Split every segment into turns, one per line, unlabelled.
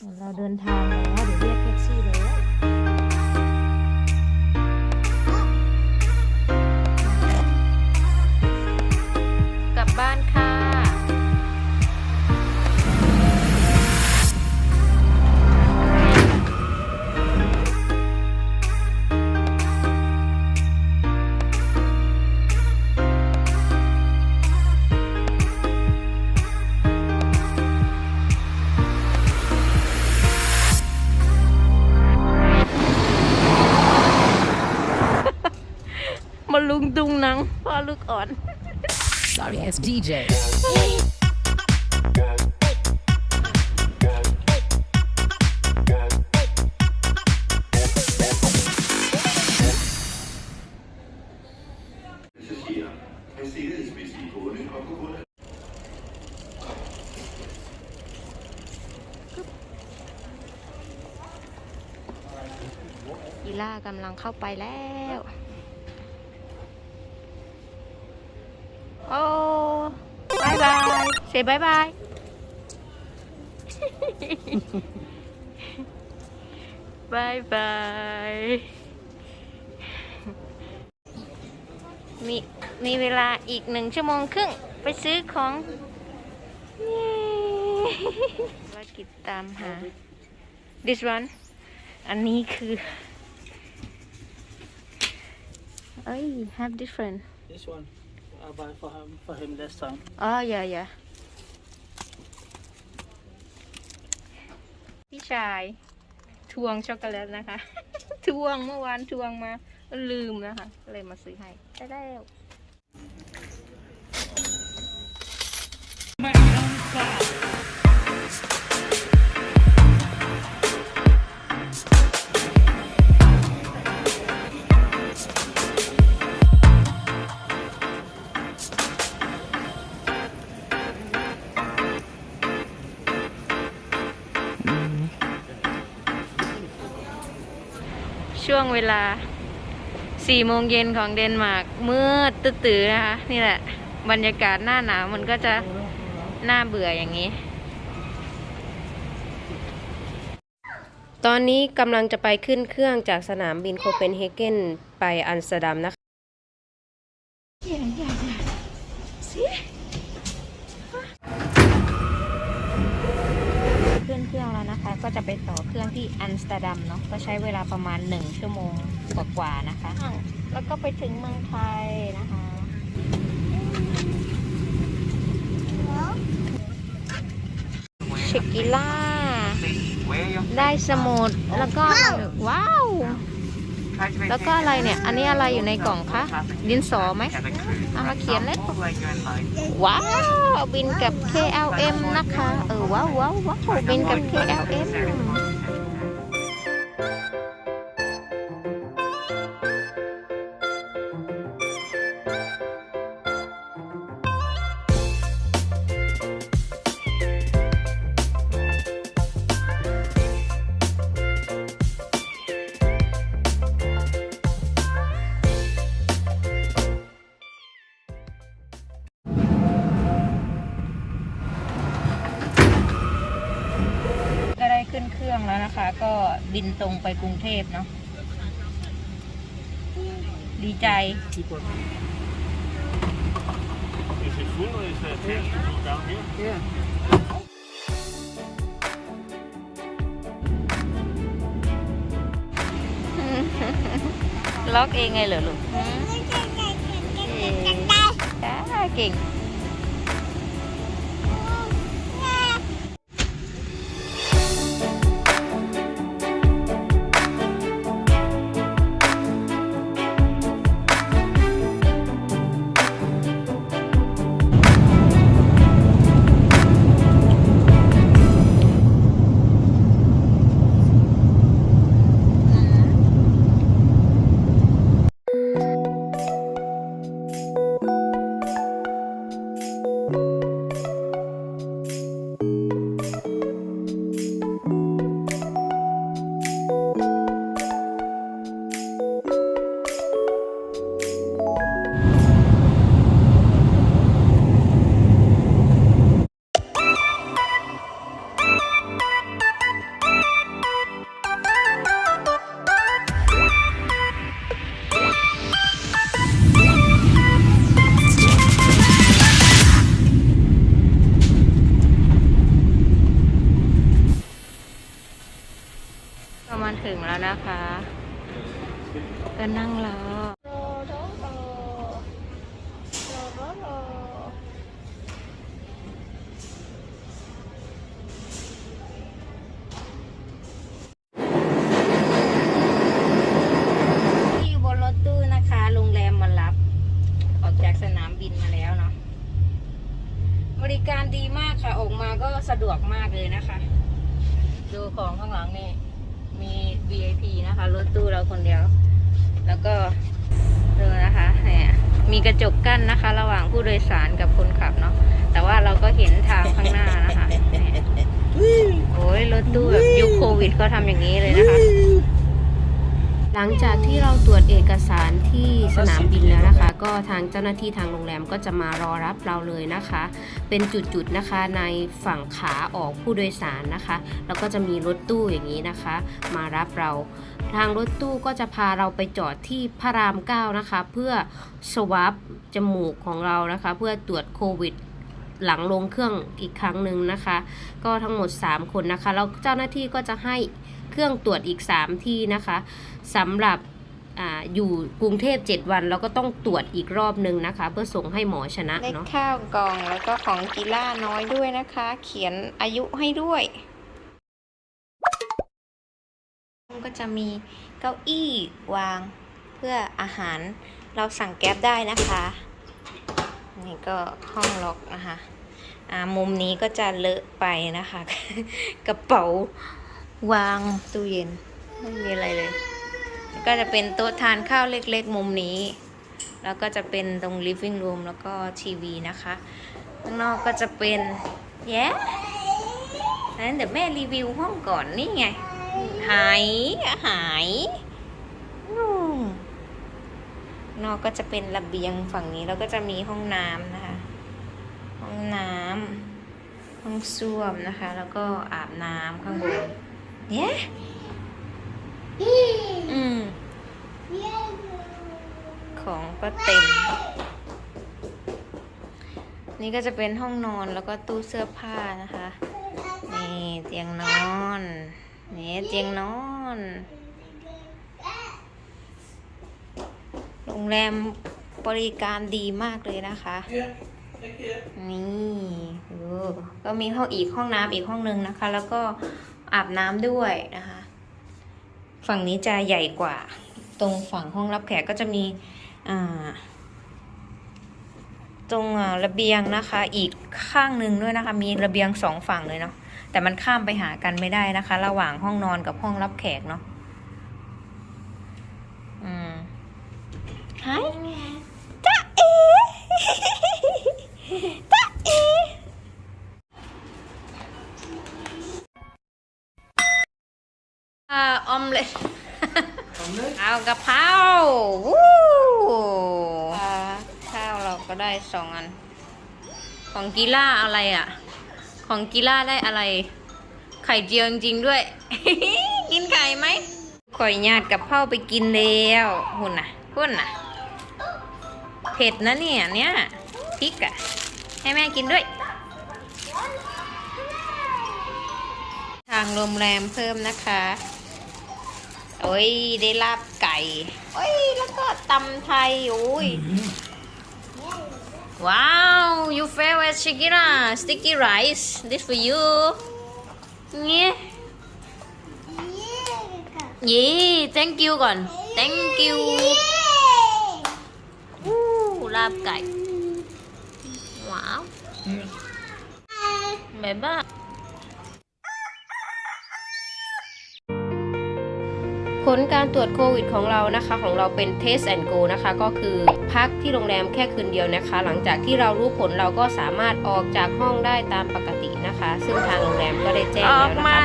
เราเดินทางแล้วเดี๋ยวเรียกแท็กซี่แล้ว ลูกอ่อน
Sorry ass DJ.
อีล่ากำลังเข้าไปแล้ว โอ้บายบายเซบายบายบายบายมีมีเวลาอีกหนึ่งชั่วโมงครึ่ง ไปซื้อของเย้ภากิจตามหา this one อันนี้คือเอ้ย have different
This one, I buy for him for him last time.
อ๋ออย่าอย่าพี่ชายทวงช็อกโกแลตนะคะ ทวงเมื่อวานทวงมา ลืมนะคะเลยมาซื้อให้ได้แล้ว วงเวลา4โมงเย็นของเดนมาร์กมืดตื้อๆนะคะ นี่แหละ บรรยากาศหน้าหนาวมันก็จะน่าเบื่ออย่างนี้ ตอนนี้กำลังจะไปขึ้นเครื่องจากสนามบินโคเปนเฮเกนไปอัมสเตอร์ดัมนะคะ เครื่องแล้วนะคะ ก็จะไปต่อเครื่องที่อัมสเตอร์ดัมเนาะก็ใช้เวลาประมาณ 1 ชั่วโมงกว่าๆนะคะ แล้วก็ไปถึงเมืองไทยนะคะเชกิล่า ได้สมุดแล้วก็ว้าว แล้วก็อะไรเนี่ย อันนี้อะไรอยู่ในกล่องคะ ดินสอไหมเอามาเขียนเลยว้าว บินกับ KLM นะคะ เออว้าวว้าวว้าวบินกับ KLM ขึ้นเครื่องแล้วนะคะ ก็บินตรงไปกรุงเทพเนาะดีใจ
Is it full or is there a chance to go down here?
Yeah.
ล็อกเองไงเหรอลูกหืมเอ๊ะจ้าเก่ง
ของข้างหลังนี่มี VIP นะคะรถตู้เราคนเดียว แล้วก็ดูนะคะเนี่ยมีกระจกกั้นนะคะ ระหว่างผู้โดยสารกับคนขับเนาะแต่ว่าเราก็เห็นทางข้างหน้านะคะโอ้ยรถตู้แบบยุคโควิดก็ทำอย่างนี้เลยนะคะ หลังจากที่เราตรวจเอกสารที่สนามบินแล้วนะคะ ก็ทางเจ้าหน้าที่ทางโรงแรมก็จะมารอรับเราเลยนะคะ เป็นจุดๆนะคะในฝั่งขาออกผู้โดยสารนะคะ แล้วก็จะมีรถตู้อย่างนี้นะคะ มารับเราทางรถตู้ก็จะพาเราไปจอดที่พระรามเก้านะคะ เพื่อสวอปจมูกของเรานะคะ เพื่อตรวจโควิดหลังลงเครื่องอีกครั้งหนึ่งนะคะ ก็ทั้งหมด 3 คนนะคะแล้วเจ้าหน้าที่ก็จะให้ เครื่องตรวจอีก 3 ที่นะคะสำหรับออยู่กรุงเทพ 7 วันเราก็ต้องตรวจอีกรอบหนึ่งนะคะ เพื่อส่งให้หมอชนะเนาะ
ข้าวกล่องแล้วก็ของกีฬาน้อยด้วยนะคะ เขียนอายุให้ด้วยก็จะมีเก้าอี้วางเพื่ออาหารเราสั่งแก๊บได้นะคะนี่ก็ห้องล็อกนะคะ มุมนี้ก็จะเลอะไปนะคะ กระเป๋า วางตู้เย็น ไม่มีอะไรเลย ก็จะเป็นโต๊ะทานข้าวเล็กๆ มุมนี้ แล้วก็จะเป็นตรง living room แล้วก็ทีวีนะคะข้างนอกก็จะเป็นแย้นั้นเดี๋ยวแม่รีวิวห้องก่อนนี่ไง หายหายนู่นนอกก็จะเป็นระเบียงฝั่งนี้แล้วก็จะมีห้องน้ำนะคะ ห้องน้ำห้องส้วมนะคะ แล้วก็อาบน้ำข้างบน เย้อืมของก็เต็ม นี่ก็จะเป็นห้องนอนแล้วก็ตู้เสื้อผ้านะคะ นี่เตียงนอน นี่เตียงนอน โรงแรมบริการดีมากเลยนะคะ นี่ดูก็มีห้องอีกห้องน้ำอีกห้องนึงนะคะ แล้วก็ อาบน้ำด้วยนะคะ ฝั่งนี้จะใหญ่กว่า ตรงฝั่งห้องรับแขกก็จะมีตรงระเบียงนะคะ อีกข้างหนึ่งด้วยนะคะ มีระเบียงสองฝั่งเลยเนาะแต่มันข้ามไปหากันไม่ได้นะคะ ระหว่างห้องนอนกับห้องรับแขกเนาะอืมไอ่าออมเล็ตเอากะเพราวู้อ่าข้าวเราก็ได้สองอัน ของกีฬาอะไรอะ ของกีฬาได้อะไร ไข่เจียวจริงๆด้วย กินไข่ไหมข่อยญาติกับเผาไปกินแล้วหุ่นน่ะหุ่นน่ะ เผ็ดนะเนี่ยเนี่ยพริกอะ ให้แม่กินด้วย ทางโรงแรมเพิ่มนะคะ โอ้ย ได้ลาบไก่ โอ้ย แล้วก็ตำไทยโอ้ย ว้าว you favorite Shakira sticky rice this for you เนี่ยเย่ thank you ก่อน thank you อู้ลาบไก่ ว้าวบ๊ายบาย ผลการตรวจโควิดของเรานะคะของเราเป็น Test and Go นะคะ ก็คือพักที่โรงแรมแค่คืนเดียวนะคะ หลังจากที่เรารู้ผลเราก็สามารถออกจากห้องได้ตามปกตินะคะ ซึ่งทางโรงแรมก็ได้แจ้งแล้วนะคะผลออกมา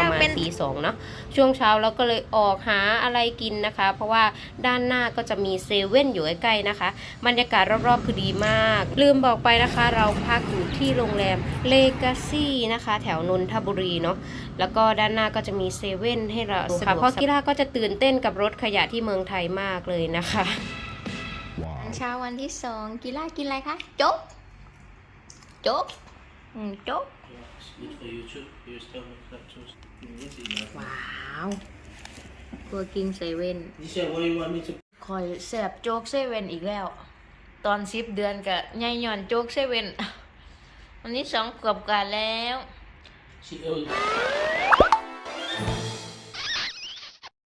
ประมาณตีสองเนาะช่วงเช้าเราก็เลยออกหาอะไรกินนะคะ เพราะว่าด้านหน้าก็จะมีเซเว่นอยู่ใกล้ๆนะคะบรรยากาศรอบๆคือดีมาก ลืมบอกไปนะคะ เราพักอยู่ที่โรงแรมเลกาซี่นะคะ แถวนนทบุรีเนาะแล้วก็ด้านหน้าก็จะมีเซเว่นให้เราค่ะเพราะกีฬาก็จะตื่นเต้นกับรถขยะที่เมืองไทยมากเลยนะคะเช้าวันที่สองกีฬากินอะไรคะโจ๊กโจ๊กอืมโจ๊ก
It's good for you too. Your stomach not too. You need to eat that.
ว้าว
working seven
You said what do you want me to
คอยแสบโจ๊กเซเว่นอีกแล้ว ตอนสิบเดือนกับยายหย่อนโจ๊กเซเว่นวันนี้สองขวบกว่าแล้ว
She, it was,